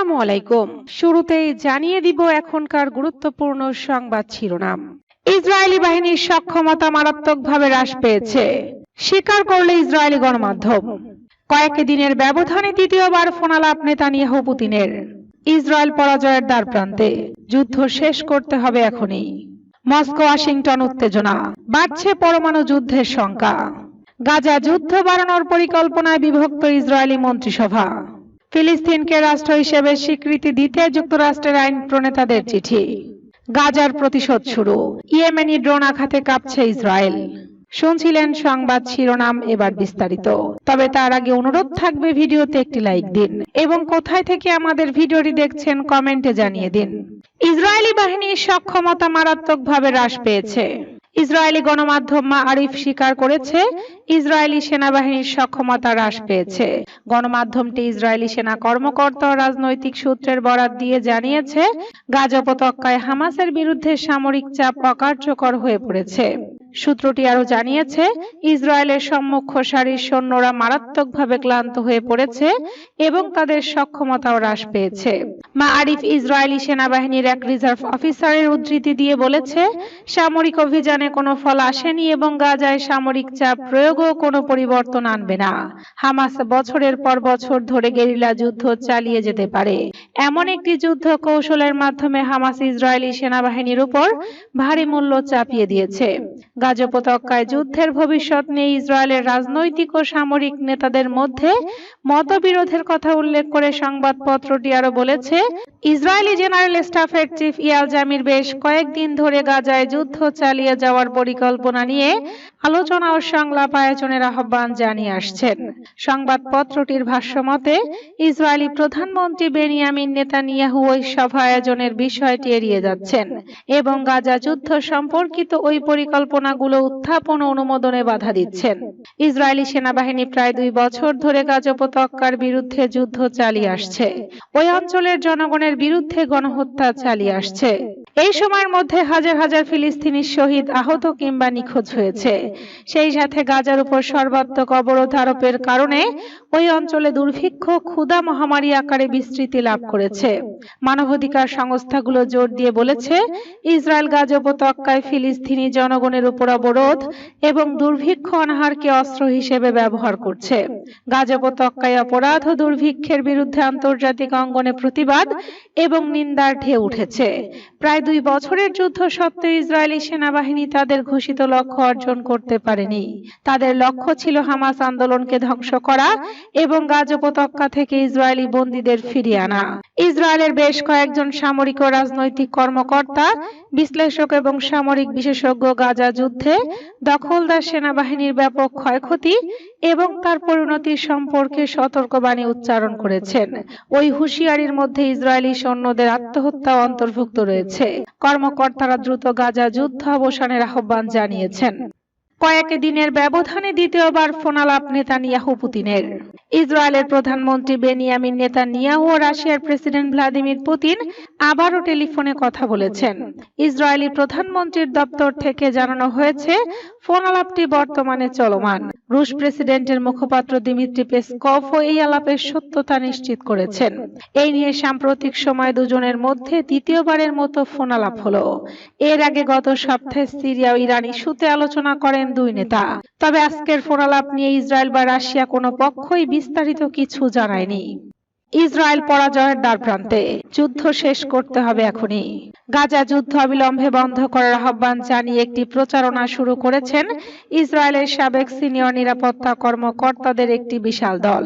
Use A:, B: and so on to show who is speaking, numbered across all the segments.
A: আসসালামু আলাইকুম শুরুতেই জানিয়ে দিব এখনকার গুরুত্বপূর্ণ সংবাদ শিরোনাম ইসরায়েলি বাহিনীর সক্ষমতা মারাত্মকভাবে হ্রাস পেয়েছে স্বীকার করলে ইসরায়েলি গণমাধ্যম কয়েক দিনের ব্যবধানে দ্বিতীয়বার ফোনালাপ নেতা নিয়ে পুতিনের ইসরায়েল পরাজয়ের দ্বার প্রান্তে যুদ্ধ শেষ করতে হবে এখনই মস্কো ওয়াশিংটন উত্তেজনা বাড়ছে পরমাণু যুদ্ধের শঙ্কা গাজা যুদ্ধ বাড়ানোর পরিকল্পনায় বিভক্ত ইসরায়েলি মন্ত্রিসভা ফিলিস্তিনকে রাষ্ট্র হিসেবে স্বীকৃতি দিতে যুক্তরাষ্ট্রের আইন প্রণেতাদের চিঠি গাজার প্রতিশোধ শুরু ইয়েমেনি ড্রোন আঘাতে কাঁপছে ইসরায়েল শুনছিলেন সংবাদ শিরোনাম এবার বিস্তারিত তবে তার আগে অনুরোধ থাকবে ভিডিওতে একটি লাইক দিন এবং কোথায় থেকে আমাদের ভিডিওটি দেখছেন কমেন্টে জানিয়ে দিন ইসরায়েলি বাহিনীর সক্ষমতা মারাত্মকভাবে হ্রাস পেয়েছে ইসরায়েলি গণমাধ্যম আরিফ স্বীকার করেছে ইসরায়েলি সেনাবাহিনীর সক্ষমতা হ্রাস পেয়েছে গণমাধ্যমটি ইসরায়েলি সেনা কর্মকর্তা ও রাজনৈতিক সূত্রের বরাত দিয়ে জানিয়েছে গাজা উপত্যকায় হামাসের বিরুদ্ধে সামরিক চাপ অকার্যকর হয়ে পড়েছে সূত্রটি আরও জানিয়েছে ইসরায়েলের সম্মুখ সারির সৈন্যরা মারাত্মকভাবে ক্লান্ত হয়ে পড়েছে এবং তাদের সক্ষমতাও হ্রাস পেয়েছে মা আরিফ ইসরায়েলি সেনাবাহিনীর এক রিজার্ভ অফিসারের উদ্ধৃতি দিয়ে বলেছে সামরিক অভিযানে কোনো ফল আসেনি এবং গাজায় সামরিক চাপ প্রয়োগও কোনো পরিবর্তন আনবে না হামাস বছরের পর বছর ধরে গেরিলা যুদ্ধ চালিয়ে যেতে পারে এমন একটি যুদ্ধ কৌশলের মাধ্যমে হামাস ইসরায়েলি সেনাবাহিনীর উপর ভারী মূল্য চাপিয়ে দিয়েছে গাজ যুদ্ধের ভবিষ্যৎ নিয়ে ইসরায়েলের রাজনৈতিক ও সামরিক নেতাদের মধ্যে মতবিরোধের কথা উল্লেখ করে সংবাদপত্রটি আরো বলেছে ইসরায়েলি জেনারেল স্টাফের চিফ ইয়াল জামির বেশ কয়েকদিন ধরে গাজায় যুদ্ধ চালিয়ে যাওয়ার পরিকল্পনা নিয়ে আলোচনা ও সংলাপ আয়োজনের আহ্বান জানিয়ে আসছেন সংবাদপত্রটির ভাষ্যমতে ইসরায়েলি প্রধানমন্ত্রী বেনিয়ামিন নেতানিয়াহু ওই সভা আয়োজনের বিষয়টি এড়িয়ে যাচ্ছেন এবং গাজা যুদ্ধ সম্পর্কিত ওই পরিকল্পনা ঘটনাগুলো উত্থাপন অনুমোদনে বাধা দিচ্ছেন ইসরায়েলি সেনাবাহিনী প্রায় দুই বছর ধরে গাজ উপত্যকার বিরুদ্ধে যুদ্ধ চালিয়ে আসছে ওই অঞ্চলের জনগণের বিরুদ্ধে গণহত্যা চালিয়ে আসছে এই সময়ের মধ্যে হাজার হাজার ফিলিস্তিনি শহীদ আহত কিংবা নিখোঁজ হয়েছে সেই সাথে গাজার উপর সর্বাত্মক অবরোধ আরোপের কারণে ওই অঞ্চলে দুর্ভিক্ষ ক্ষুধা মহামারী আকারে বিস্তৃতি লাভ করেছে মানবাধিকার সংস্থাগুলো জোর দিয়ে বলেছে ইসরায়েল গাজ উপত্যকায় ফিলিস্তিনি জনগণের উপর অবরোধ এবং দুর্ভিক্ষ অনাহারকে অস্ত্র হিসেবে ব্যবহার করছে গাজ উপত্যকায় অপরাধ ও দুর্ভিক্ষের বিরুদ্ধে আন্তর্জাতিক অঙ্গনে প্রতিবাদ এবং নিন্দার ঢেউ উঠেছে প্রায় দুই বছরের যুদ্ধ সত্ত্বেও ইসরায়েলি সেনাবাহিনী তাদের ঘোষিত লক্ষ্য অর্জন করতে পারেনি তাদের লক্ষ্য ছিল হামাস আন্দোলনকে ধ্বংস করা এবং গাজ উপত্যকা থেকে ইসরায়েলি বন্দীদের ফিরিয়ে আনা ইসরায়েলের বেশ কয়েকজন সামরিক ও রাজনৈতিক কর্মকর্তা বিশ্লেষক এবং সামরিক বিশেষজ্ঞ গাজা যুদ্ধে দখলদার সেনাবাহিনীর ব্যাপক ক্ষয়ক্ষতি এবং তার পরিণতি সম্পর্কে সতর্কবাণী উচ্চারণ করেছেন ওই হুঁশিয়ারির মধ্যে ইসরায়েলি সৈন্যদের আত্মহত্যা অন্তর্ভুক্ত রয়েছে কর্মকর্তারা দ্রুত গাজা যুদ্ধ অবসানের আহ্বান জানিয়েছেন কয়েক দিনের ব্যবধানে দ্বিতীয়বার ফোনালাপ নেতানিয়াহু পুতিনের ইসরায়েলের প্রধানমন্ত্রী বেনিয়ামিন নেতানিয়াহু ও রাশিয়ার প্রেসিডেন্ট ভ্লাদিমির পুতিন আবারও টেলিফোনে কথা বলেছেন ইসরায়েলি প্রধানমন্ত্রীর দপ্তর থেকে জানানো হয়েছে ফোন আলাপটি বর্তমানে চলমান রুশ প্রেসিডেন্টের মুখপাত্র দিমিত্রি পেসকভ এই আলাপের সত্যতা নিশ্চিত করেছেন এই নিয়ে সাম্প্রতিক সময় দুজনের মধ্যে দ্বিতীয়বারের মতো ফোন আলাপ হলো এর আগে গত সপ্তাহে সিরিয়া ও ইরান ইস্যুতে আলোচনা করেন দুই নেতা তবে আজকের ফোনালাপ নিয়ে ইসরায়েল বা রাশিয়া কোনো পক্ষই বিস্তারিত কিছু জানায়নি ইসরায়েল পরাজয়ের দ্বারপ্রান্তে যুদ্ধ শেষ করতে হবে এখনই গাজা যুদ্ধ অবিলম্বে বন্ধ করার আহ্বান জানিয়ে একটি প্রচারণা শুরু করেছেন ইসরায়েলের সাবেক সিনিয়র নিরাপত্তা কর্মকর্তাদের একটি বিশাল দল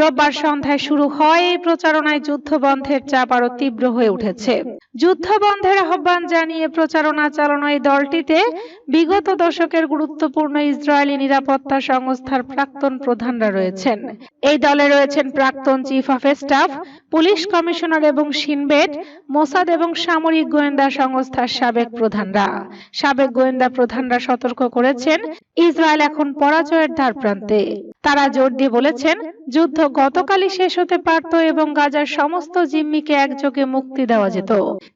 A: রোববার সন্ধ্যায় শুরু হয় এই প্রচারণায় যুদ্ধ বন্ধের চাপ আরো তীব্র হয়ে উঠেছে যুদ্ধবন্ধের আহ্বান জানিয়ে প্রচারণা চালানো এই দলটিতে বিগত দশকের গুরুত্বপূর্ণ ইসরায়েলি নিরাপত্তা সংস্থার প্রাক্তন প্রধানরা রয়েছেন এই দলে রয়েছেন প্রাক্তন chief of staff police commissioner এবং সিনবেট মোসাদ এবং সামরিক গোয়েন্দা সংস্থার সাবেক প্রধানরা সাবেক গোয়েন্দা প্রধানরা সতর্ক করেছেন ইসরায়েল এখন পরাজয়ের দ্বার প্রান্তে তারা জোর দিয়ে বলেছেন যুদ্ধ গতকালই শেষ হতে পারত এবং গাজার সমস্ত জিম্মিকে একযোগে মুক্তি দেওয়া যেত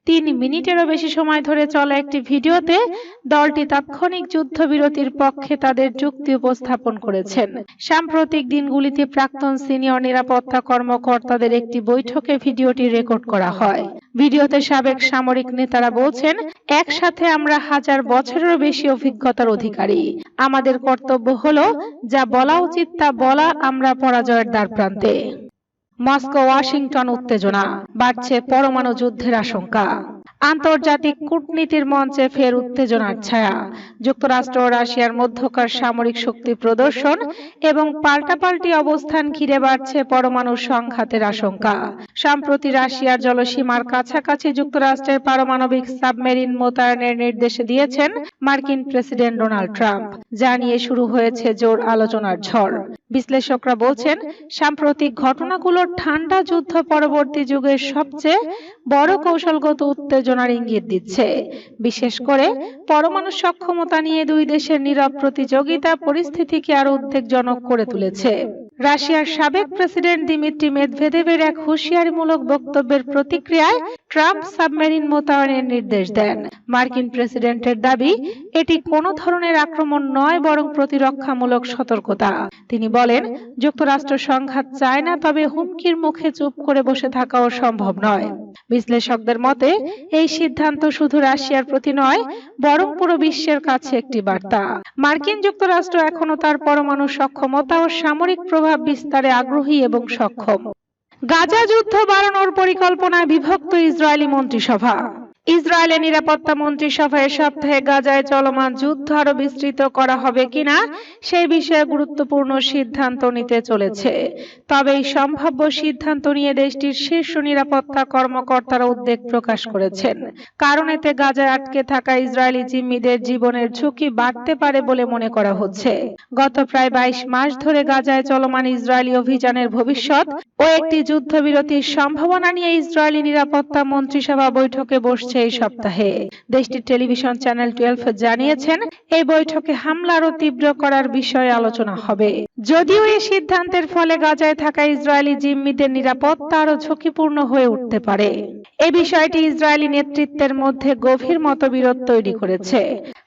A: তিন মিনিটেরও বেশি সময় ধরে চলা একটি ভিডিওতে দলটি তাৎক্ষণিক যুদ্ধবিরতির পক্ষে তাদের যুক্তি উপস্থাপন করেছেন সাম্প্রতিক দিনগুলিতে প্রাক্তন সিনিয়র নিরাপত্তা কর্মকর্তাদের একটি বৈঠকে ভিডিওটি রেকর্ড করা হয় ভিডিওতে সাবেক সামরিক নেতারা বলছেন একসাথে আমরা হাজার বছরেরও বেশি অভিজ্ঞতার অধিকারী আমাদের কর্তব্য হলো যা বলা উচিত তা বলা আমরা পরাজয়ের দ্বার প্রান্তে মস্কো ওয়াশিংটন উত্তেজনা বাড়ছে পরমাণু যুদ্ধের আশঙ্কা আন্তর্জাতিক কূটনীতির মঞ্চে ফের উত্তেজনার ছায়া যুক্তরাষ্ট্র রাশিয়ার মধ্যকার সামরিক শক্তি প্রদর্শন এবং পাল্টাপাল্টি অবস্থান ঘিরে বাড়ছে পরমাণু সংঘাতের আশঙ্কা সম্প্রতি রাশিয়ার জলসীমার কাছাকাছি যুক্তরাষ্ট্রের পারমাণবিক সাবমেরিন মোতায়েনের নির্দেশ দিয়েছেন মার্কিন প্রেসিডেন্ট ডোনাল্ড ট্রাম্প যা নিয়ে শুরু হয়েছে জোর আলোচনার ঝড় বিশ্লেষকরা বলছেন সাম্প্রতিক ঘটনাগুলোর ঠান্ডা যুদ্ধ পরবর্তী যুগের সবচেয়ে বড় কৌশলগত উত্তেজনার ইঙ্গিত দিচ্ছে বিশেষ করে পরমাণু সক্ষমতা নিয়ে দুই দেশের নীরব প্রতিযোগিতা পরিস্থিতিকে আরও উদ্বেগজনক করে তুলেছে রাশিয়ার সাবেক প্রেসিডেন্ট দিমিত্রি মেদভেদেভের এক হুঁশিয়ারিমূলক বক্তব্যের প্রতিক্রিয়ায় ট্রাম্প সাবমেরিন মোতায়েনের নির্দেশ দেন মার্কিন প্রেসিডেন্টের দাবি এটি কোনো ধরনের আক্রমণ নয় বরং প্রতিরক্ষামূলক সতর্কতা তিনি বলেন যুক্তরাষ্ট্র সংঘাত চায় না তবে হুমকির মুখে চুপ করে বসে থাকাও সম্ভব নয় বিশ্লেষকদের মতে এই সিদ্ধান্ত শুধু রাশিয়ার প্রতি নয় বরং পুরো বিশ্বের কাছে একটি বার্তা মার্কিন যুক্তরাষ্ট্র এখনো তার পরমাণু সক্ষমতা ও সামরিক প্রভাব বিস্তারে আগ্রহী এবং সক্ষম গাজা যুদ্ধ বাড়ানোর পরিকল্পনায় বিভক্ত ইসরায়েলি মন্ত্রিসভা ইসরায়েলের নিরাপত্তা মন্ত্রী সভায় সপ্তাহে গাজায় চলমান যুদ্ধ আরো বিস্তৃত করা হবে কিনা সেই বিষয়ে গুরুত্বপূর্ণ সিদ্ধান্ত নিতে চলেছে তবে এই সম্ভাব্য সিদ্ধান্ত নিয়ে দেশটির শীর্ষ নিরাপত্তা কর্মকর্তারা উদ্বেগ প্রকাশ করেছেন কারণ এতে গাজায় আটকে থাকা ইসরায়েলি জিম্মিদের জীবনের ঝুঁকি বাড়তে পারে বলে মনে করা হচ্ছে গত প্রায় বাইশ মাস ধরে গাজায় চলমান ইসরায়েলি অভিযানের ভবিষ্যৎ ও একটি যুদ্ধবিরতির সম্ভাবনা নিয়ে ইসরায়েলি নিরাপত্তা মন্ত্রিসভা বৈঠকে বসছে সেই সপ্তাহে দেশটির টেলিভিশন চ্যানেল টুয়েলভ জানিয়েছেন এই বৈঠকে হামলা আরো তীব্র করার বিষয়ে আলোচনা হবে যদিও এই সিদ্ধান্তের ফলে গাজায় থাকা ইসরায়েলি জিম্মিদের নিরাপত্তা আরও ঝুঁকিপূর্ণ হয়ে উঠতে পারে এ বিষয়টি ইসরায়েলি নেতৃত্বের মধ্যে গভীর মতবিরোধ তৈরি করেছে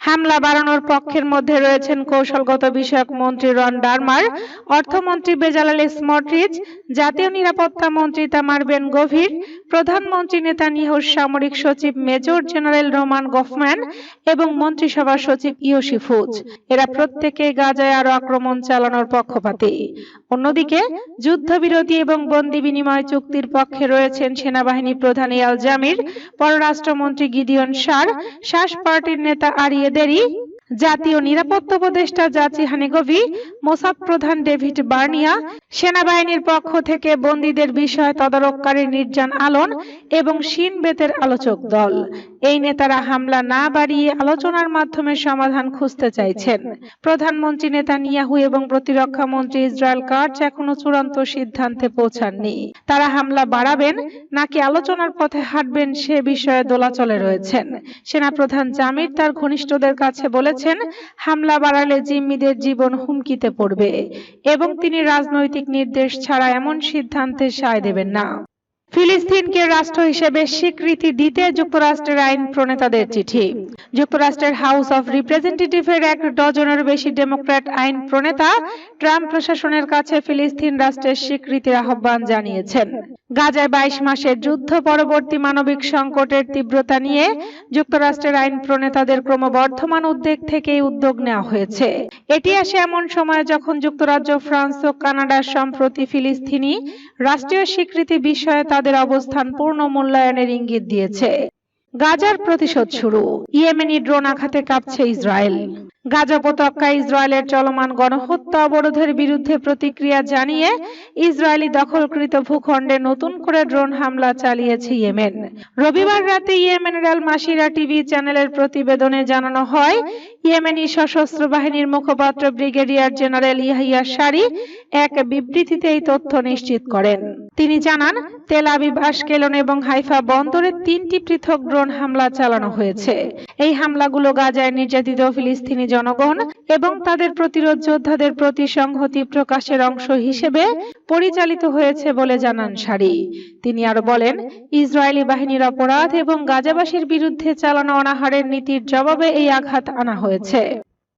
A: হামলা বাড়ানোর পক্ষের মধ্যে রয়েছেন কৌশলগত বিষয়ক মন্ত্রী রন ডারমার অর্থমন্ত্রী বেজালাল স্মটরিচ জাতীয় নিরাপত্তা মন্ত্রী তামার বেন গভীর প্রধানমন্ত্রী নেতা নিহর সামরিক সচিব মেজর জেনারেল রোমান গফম্যান এবং মন্ত্রিসভার সচিব ইউসিফুজ এরা প্রত্যেকে গাজায় আরও আক্রমণ চালানোর পক্ষপাতি অন্যদিকে যুদ্ধবিরতি এবং বন্দি বিনিময় চুক্তির পক্ষে রয়েছেন সেনাবাহিনী প্রধান ইয়াল জামির পররাষ্ট্রমন্ত্রী গিদিয়ন সার শাস পার্টির নেতা আরিয়ে দেরি জাতীয় নিরাপত্তা উপদেষ্টা জাচি হানিগভি মোসাদ প্রধান ডেভিড বার্নিয়া সেনাবাহিনীর পক্ষ থেকে বন্দীদের বিষয়ে তদারককারী নির্জান আলন এবং শিন বেতের আলোচক দল এই নেতারা হামলা না বাড়িয়ে আলোচনার মাধ্যমে সমাধান খুঁজতে চাইছেন প্রধানমন্ত্রী নেতানিয়াহু এবং প্রতিরক্ষা মন্ত্রী ইসরায়েল কার্চ এখনো চূড়ান্ত সিদ্ধান্তে পৌঁছাননি তারা হামলা বাড়াবেন নাকি আলোচনার পথে হাঁটবেন সে বিষয়ে দোলাচলে রয়েছেন সেনাপ্রধান জামির তার ঘনিষ্ঠদের কাছে বলেছেন বলেছেন হামলা বাড়ালে জিম্মিদের জীবন হুমকিতে পড়বে এবং তিনি রাজনৈতিক নির্দেশ ছাড়া এমন সিদ্ধান্তে সায় দেবেন না ফিলিস্তিনকে রাষ্ট্র হিসেবে স্বীকৃতি দিতে যুক্তরাষ্ট্রের আইন প্রণেতাদের চিঠি যুক্তরাষ্ট্রের হাউস অফ রিপ্রেজেন্টেটিভের এক ডজনের বেশি ডেমোক্র্যাট আইন প্রণেতা ট্রাম্প প্রশাসনের কাছে ফিলিস্তিন রাষ্ট্রের স্বীকৃতির আহ্বান জানিয়েছেন গাজায় বাইশ মাসের যুদ্ধ পরবর্তী মানবিক সংকটের তীব্রতা নিয়ে যুক্তরাষ্ট্রের আইন প্রণেতাদের ক্রমবর্ধমান উদ্বেগ থেকে উদ্যোগ নেওয়া হয়েছে এটি আসে এমন সময় যখন যুক্তরাজ্য ফ্রান্স ও কানাডার সম্প্রতি ফিলিস্তিনি রাষ্ট্রীয় স্বীকৃতি বিষয়ে তাদের অবস্থান পূর্ণ মূল্যায়নের ইঙ্গিত দিয়েছে গাজার প্রতিশোধ শুরু ইয়েমেনি ড্রোন আঘাতে কাঁপছে ইসরায়েল গাজা পতাকা ইসরায়েলের চলমান গণহত্যা অবরোধের বিরুদ্ধে প্রতিক্রিয়া জানিয়ে ইসরায়েলি দখলকৃত ভূখণ্ডে নতুন করে ড্রোন হামলা চালিয়েছে ইয়েমেন রবিবার রাতে ইয়েমেনের আল মাসিরা টিভি চ্যানেলের প্রতিবেদনে জানানো হয় ইয়েমেনি সশস্ত্র বাহিনীর মুখপাত্র ব্রিগেডিয়ার জেনারেল ইয়াহিয়া শারি এক বিবৃতিতে এই তথ্য নিশ্চিত করেন তিনি জানান তেল আবিব আশকেলন এবং হাইফা বন্দরে তিনটি পৃথক ড্রোন হামলা চালানো হয়েছে এই হামলাগুলো গাজায় নির্যাতিত ফিলিস্তিনি জনগণ এবং তাদের প্রতিরোধ যোদ্ধাদের প্রতি সংহতি প্রকাশের অংশ হিসেবে পরিচালিত হয়েছে বলে জানান সারি তিনি আরো বলেন ইসরায়েলি বাহিনীর অপরাধ এবং গাজাবাসীর বিরুদ্ধে চালানো অনাহারের নীতির জবাবে এই আঘাত আনা হয়েছে হয়েছে